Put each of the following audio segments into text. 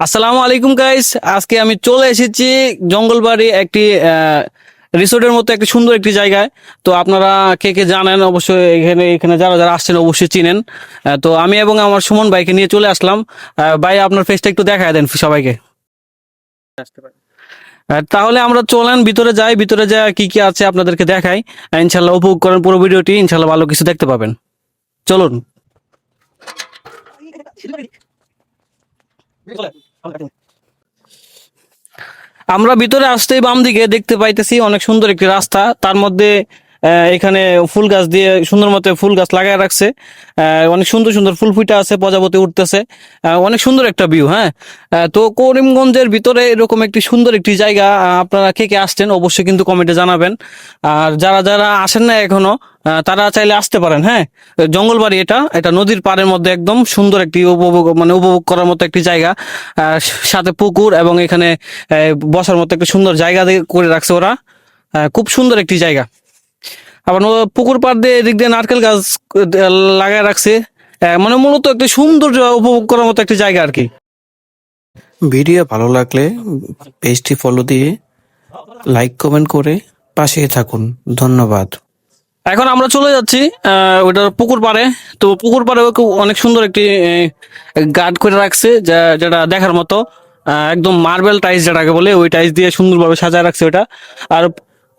আসসালামু আলাইকুম গাইস আজকে আমি চলে এসেছি জঙ্গলবাড়ি একটি রিসোর্টের মতো একটি সুন্দর একটি জায়গায়। তো আপনারা কে কে জানেন, অবশ্যই এখানে এখানে যারা যারা আসছেন অবশ্যই চিনেন। তো আমি এবং আমার সুমন ভাইকে নিয়ে চলে আসলাম। ভাই, আপনার ফেসটা একটু দেখায় দেন সবাইকে। তাহলে আমরা চলেন, ভিতরে যাই। ভিতরে যা কি কি আছে আপনাদেরকে দেখাই। ইনশাল্লাহ উপভোগ করেন পুরো ভিডিওটি। ইনশাল্লাহ ভালো কিছু দেখতে পাবেন। চলুন। আমরা ভিতরে আসতেই বাম দিকে দেখতে পাইতেছি অনেক সুন্দর একটি রাস্তা। তার মধ্যে এখানে ফুল গাছ দিয়ে সুন্দর মতো ফুল গাছ লাগায় রাখছে। অনেক সুন্দর সুন্দর ফুল ফুটে আছে, প্রজাপতি উঠতেছে। অনেক সুন্দর একটা ভিউ হ্যাঁ? তো করিমগঞ্জের ভিতরে এরকম একটি সুন্দর একটি জায়গা আপনারা কে কে আসছেন অবশ্যই কিন্তু কমেন্টে জানাবেন। আর যারা যারা আসেন না এখনও তারা চাইলে আসতে পারেন হ্যাঁ? জঙ্গলবাড়ি এটা এটা নদীর পাড়ের মধ্যে একদম সুন্দর একটি উপভোগ মানে উপভোগ করার মতো একটি জায়গা। সাথে পুকুর এবং এখানে বসার মতো একটা সুন্দর জায়গা করে রাখছে ওরা। খুব সুন্দর একটি জায়গা। আবার পুকুর পাড় দিয়ে এদিক দিয়ে নারকেল গাছ লাগায় রাখছে। মানে মূলত একটি সৌন্দর্য উপভোগ করার মতো একটি জায়গা আর কি। ভিডিও ভালো লাগলে পেজটি ফলো দিয়ে লাইক কমেন্ট করে পাশে থাকুন। ধন্যবাদ। এখন আমরা চলে যাচ্ছি ওটার পুকুর পাড়ে। তো পুকুর পাড়ে অনেক সুন্দর একটি গার্ড করে রাখছে যা যেটা দেখার মতো। একদম মার্বেল টাইস যেটাকে বলে ওই টাইস দিয়ে সুন্দরভাবে সাজায় রাখছে ওটা। আর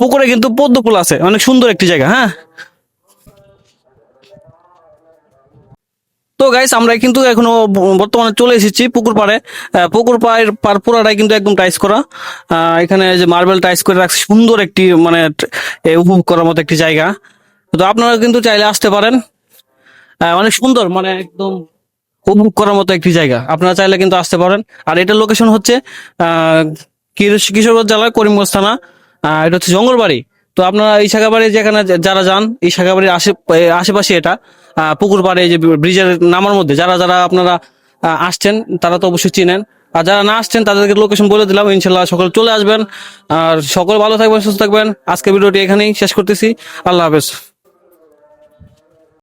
পুকুরে কিন্তু পদ্ম ফুল আছে। অনেক সুন্দর একটি জায়গা হ্যাঁ? তো গাইস আমরা কিন্তু এখনও বর্তমানে চলে এসেছি পুকুর পাড়ে। পুকুর পাড়ের পার পুরাটাই কিন্তু একদম টাইস করা। এখানে যে মার্বেল টাইস করে রাখছে, সুন্দর একটি মানে উপভোগ করার মতো একটি জায়গা। তো আপনারা কিন্তু চাইলে আসতে পারেন। অনেক সুন্দর মানে একদম উপভোগ করার মতো একটি জায়গা। আপনারা চাইলে কিন্তু আসতে পারেন। আর এটার লোকেশন হচ্ছে কিশোরগঞ্জ জেলার করিমগঞ্জ থানা। এটা হচ্ছে জঙ্গলবাড়ি তো আপনারা এই শাখাবাড়ি যেখানে যারা যান, এই শাখাবাড়ির আশে আশেপাশে এটা পুকুর পাড়ে যে ব্রিজের নামার মধ্যে, যারা যারা আপনারা আসছেন, তারা তো অবশ্যই চিনেন। আর যারা না আসছেন, তাদেরকে লোকেশন বলে দিলাম। ইনশাল্লাহ সকল চলে আসবেন। আর সকল ভালো থাকবেন, সুস্থ থাকবেন। আজকে ভিডিওটি এখানেই শেষ করতেছি। আল্লাহ হাফেজ।